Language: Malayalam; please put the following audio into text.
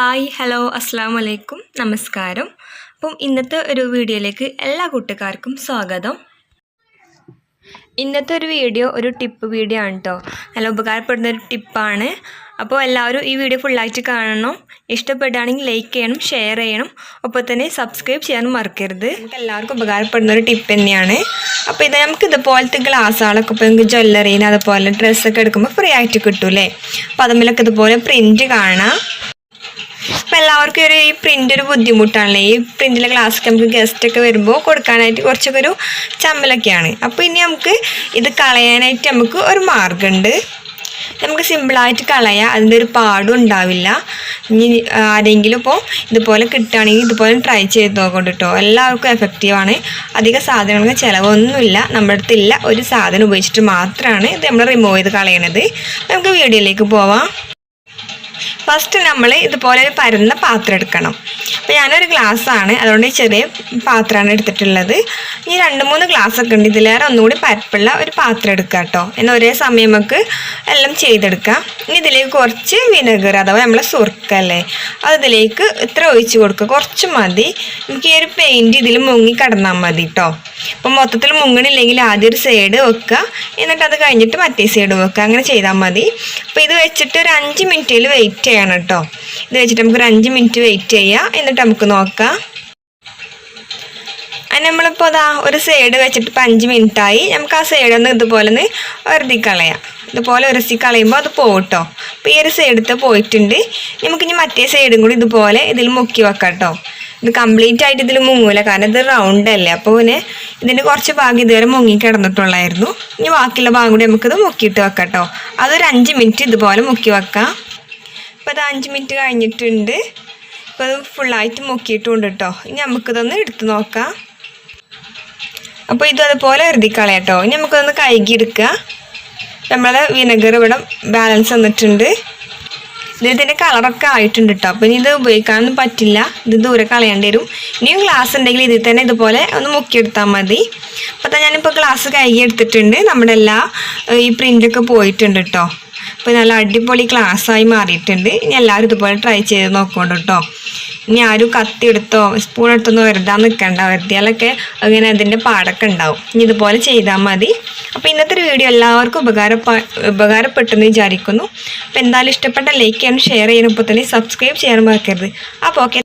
ഹായ് ഹലോ അസ്സാം വലൈക്കും നമസ്കാരം. അപ്പം ഇന്നത്തെ ഒരു വീഡിയോയിലേക്ക് എല്ലാ കൂട്ടുകാർക്കും സ്വാഗതം. ഇന്നത്തെ ഒരു വീഡിയോ ഒരു ടിപ്പ് വീഡിയോ ആണ് കേട്ടോ നല്ല ഉപകാരപ്പെടുന്ന ഒരു ടിപ്പാണ്. അപ്പോൾ എല്ലാവരും ഈ വീഡിയോ ഫുള്ളായിട്ട് കാണണം. ഇഷ്ടപ്പെടുകയാണെങ്കിൽ ലൈക്ക് ചെയ്യണം ഷെയർ ചെയ്യണം. ഒപ്പം തന്നെ സബ്സ്ക്രൈബ് ചെയ്യാനും മറക്കരുത്. എല്ലാവർക്കും ഉപകാരപ്പെടുന്ന ഒരു ടിപ്പ് തന്നെയാണ്. അപ്പോൾ ഇത് നമുക്ക് ഇതുപോലത്തെ ഗ്ലാസ്സുകളൊക്കെ ഇപ്പോൾ നമുക്ക് ജ്വല്ലറിയിൽ അതുപോലെ ഡ്രസ്സൊക്കെ എടുക്കുമ്പോൾ ഫ്രീ ആയിട്ട് കിട്ടൂലേ അപ്പോൾ അതുമ്പോഴൊക്കെ ഇതുപോലെ പ്രിന്റ് കാണാം. എല്ലാവർക്കും ഒരു ഈ പ്രിന്റ് ഒരു ബുദ്ധിമുട്ടാണല്ലേ? ഈ പ്രിന്റിലെ ഗ്ലാസ്സൊക്കെ നമുക്ക് ഗസ്റ്റ് ഒക്കെ വരുമ്പോൾ കൊടുക്കാനായിട്ട് കുറച്ചൊക്കെ ഒരു ചമ്മലൊക്കെയാണ്. അപ്പോൾ ഇനി നമുക്ക് ഇത് കളയാനായിട്ട് നമുക്ക് ഒരു മാർഗമുണ്ട് നമുക്ക് സിമ്പിളായിട്ട് കളയാം. അതിന്റെ ഒരു പാടും ഉണ്ടാവില്ല. ഇനി ആരെങ്കിലും ഇപ്പോൾ ഇതുപോലെ കിട്ടുകയാണെങ്കിൽ ഇതുപോലെ ട്രൈ ചെയ്ത് നോക്കണം കേട്ടോ. എല്ലാവർക്കും എഫക്റ്റീവാണ് അധിക സാധനങ്ങൾക്ക് ചിലവൊന്നുമില്ല. നമ്മുടെ അടുത്തില്ല. ഒരു സാധനം ഉപയോഗിച്ചിട്ട് മാത്രമാണ് ഇത് നമ്മൾ റിമൂവ് ചെയ്ത് കളയണത്. നമുക്ക് വീഡിയോയിലേക്ക് പോവാം. ഫസ്റ്റ് നമ്മൾ ഇതുപോലെ ഒരു പരന്ന പാത്രം എടുക്കണം. അപ്പോൾ ഞാനൊരു ഗ്ലാസ്സാണ് അതുകൊണ്ട് ചെറിയ പാത്രമാണ് എടുത്തിട്ടുള്ളത്. ഈ രണ്ട് മൂന്ന് ഗ്ലാസ് ഒക്കെ ഉണ്ട്. ഇതിലേറെ ഒന്നുകൂടി പരപ്പുള്ള ഒരു പാത്രം എടുക്കുക കേട്ടോ. എന്നാൽ ഒരേ സമയം നമുക്ക് എല്ലാം ചെയ്തെടുക്കാം. ഇനി ഇതിലേക്ക് കുറച്ച് വിനെഗർ അഥവാ നമ്മളെ സുർക്കല്ലേ അത് ഇതിലേക്ക് ഇത്ര ഒഴിച്ച് കൊടുക്കുക. കുറച്ച് മതി. എനിക്ക് ഈ ഒരു പെയിന്റ് ഇതിൽ മുങ്ങി കിടന്നാൽ മതി കേട്ടോ. അപ്പോൾ മൊത്തത്തിൽ മുങ്ങണില്ലെങ്കിൽ ആദ്യം ഒരു സൈഡ് വെക്കുക. എന്നിട്ട് അത് കഴിഞ്ഞിട്ട് മറ്റേ സൈഡ് വെക്കുക. അങ്ങനെ ചെയ്താൽ മതി. അപ്പോൾ ഇത് വെച്ചിട്ട് ഒരു അഞ്ച് മിനിറ്റിൽ വെയിറ്റ് ചെയ്യണം. കേട്ടോ. ഇത് വെച്ചിട്ട് നമുക്കൊരു അഞ്ച് മിനിറ്റ് വെയിറ്റ് ചെയ്യാം. എന്നിട്ട് നമുക്ക് നോക്കാം. അത് നമ്മളിപ്പോൾ അതാ ഒരു സൈഡ് വെച്ചിട്ട് ഇപ്പം അഞ്ച് മിനിറ്റായി നമുക്ക് ആ സൈഡ് ഒന്ന് ഇതുപോലെ ഒന്ന് ഉരതി കളയാം. ഇതുപോലെ ഉരസി കളയുമ്പോൾ അത് പോകട്ടോ അപ്പോൾ ഈ ഒരു സൈഡത്തെ പോയിട്ടുണ്ട്. നമുക്കിനി മറ്റേ സൈഡും കൂടി ഇതുപോലെ ഇതിൽ മുക്കി വെക്കാം കേട്ടോ. ഇത് കംപ്ലീറ്റ് ആയിട്ട് ഇതിൽ മുങ്ങൂല. കാരണം ഇത് റൗണ്ട് അല്ലേ. അപ്പോൾ പിന്നെ ഇതിന്റെ കുറച്ച് ഭാഗം ഇതുവരെ മുങ്ങി കിടന്നിട്ടുള്ളായിരുന്നു. ഇനി ബാക്കിയുള്ള ഭാഗം കൂടി നമുക്കിത് മുക്കിയിട്ട് വെക്കാം കേട്ടോ. അതൊരു അഞ്ച് മിനിറ്റ് ഇതുപോലെ മുക്കി വെക്കാം. ഇപ്പോൾ അത് അഞ്ച് മിനിറ്റ് കഴിഞ്ഞിട്ടുണ്ട്. ഇപ്പോൾ അത് ഫുള്ളായിട്ട് മുക്കിയിട്ടുണ്ട് കേട്ടോ ഇനി നമുക്കിതൊന്ന് എടുത്ത് നോക്കാം. അപ്പോൾ ഇതതുപോലെ അതുപോലെ കേട്ടോ ഇനി നമുക്കതൊന്ന് കഴുകി എടുക്കുക നമ്മളെ വിനെഗർ ഇവിടെ ബാലൻസ് വന്നിട്ടുണ്ട്. ഇത് ഇതിന്റെ കളറൊക്കെ ആയിട്ടുണ്ട് കേട്ടോ അപ്പോൾ ഇനി ഇത് ഉപയോഗിക്കാനൊന്നും പറ്റില്ല. ഇത് ദൂരെ കളയേണ്ടി വരും. ഇനിയും ഗ്ലാസ് ഉണ്ടെങ്കിൽ ഇതിൽ തന്നെ ഇതുപോലെ ഒന്ന് മുക്കിയെടുത്താൽ മതി. അപ്പോൾ ഞാനിപ്പോൾ ഗ്ലാസ് കഴുകി എടുത്തിട്ടുണ്ട് നമ്മുടെ എല്ലാ ഈ പ്രിന്റൊക്കെ പോയിട്ടുണ്ട് കേട്ടോ അപ്പോൾ നല്ല അടിപൊളി ക്ലാസ്സായി മാറിയിട്ടുണ്ട്. ഇനി എല്ലാവരും ഇതുപോലെ ട്രൈ ചെയ്ത് നോക്കോണ്ട് കേട്ടോ ഇനി ആരും കത്തി എടുത്തോ സ്പൂൺ എടുത്തൊന്നും വെറുതെ നിൽക്കണ്ട വെറുതെയാലൊക്കെ അങ്ങനെ അതിന്റെ പാടൊക്കെ ഉണ്ടാവും. ഇനി ഇതുപോലെ ചെയ്താൽ മതി. അപ്പോൾ ഇന്നത്തെ ഒരു വീഡിയോ എല്ലാവർക്കും ഉപകാരപ്പ ഉപകാരപ്പെട്ടെന്ന് വിചാരിക്കുന്നു. അപ്പോൾ എന്തായാലും ഇഷ്ടപ്പെട്ട ലൈക്ക് ചെയ്യാനും ഷെയർ ചെയ്യാനും ഇപ്പോൾ തന്നെ സബ്സ്ക്രൈബ് ചെയ്യാനും മറക്കരുത്. അപ്പോൾ ഓക്കെ